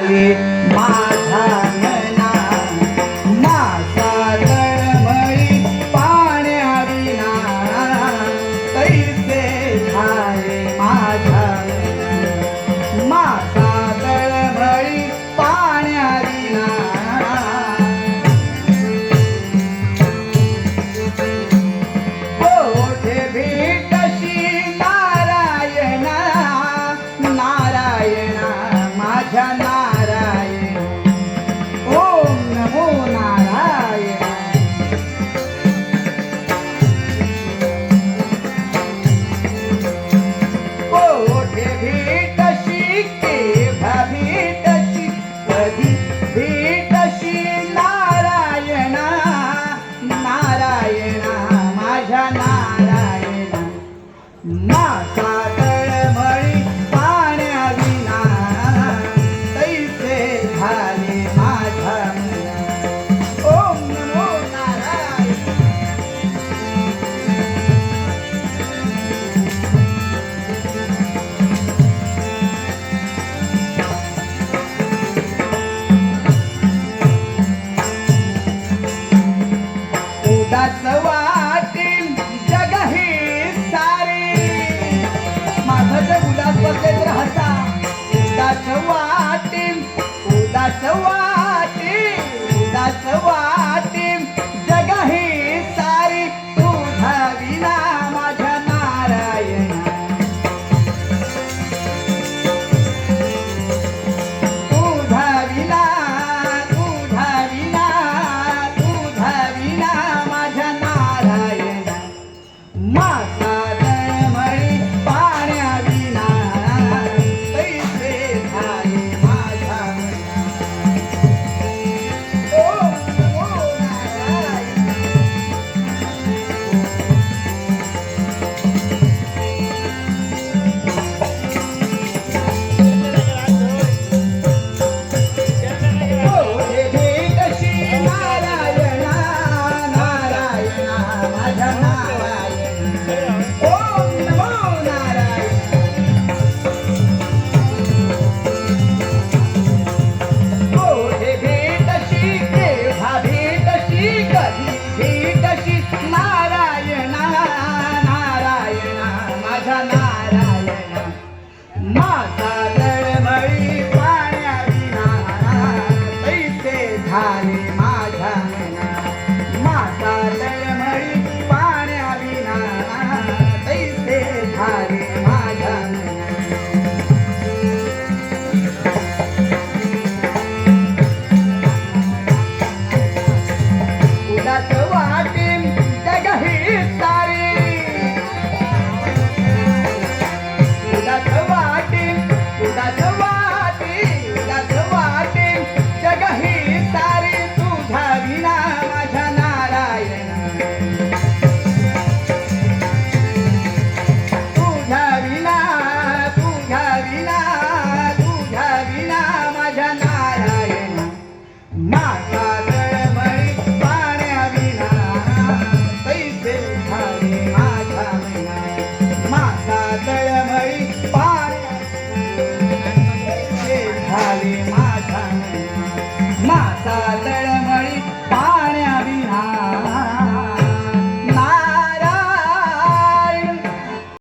माझा माझ्या नारायण। ओम भेटशी केव्हा भेटशी भेटशी नारायणा? नारायणा माझ्या नारायणा। तळमळी पाण्याविना.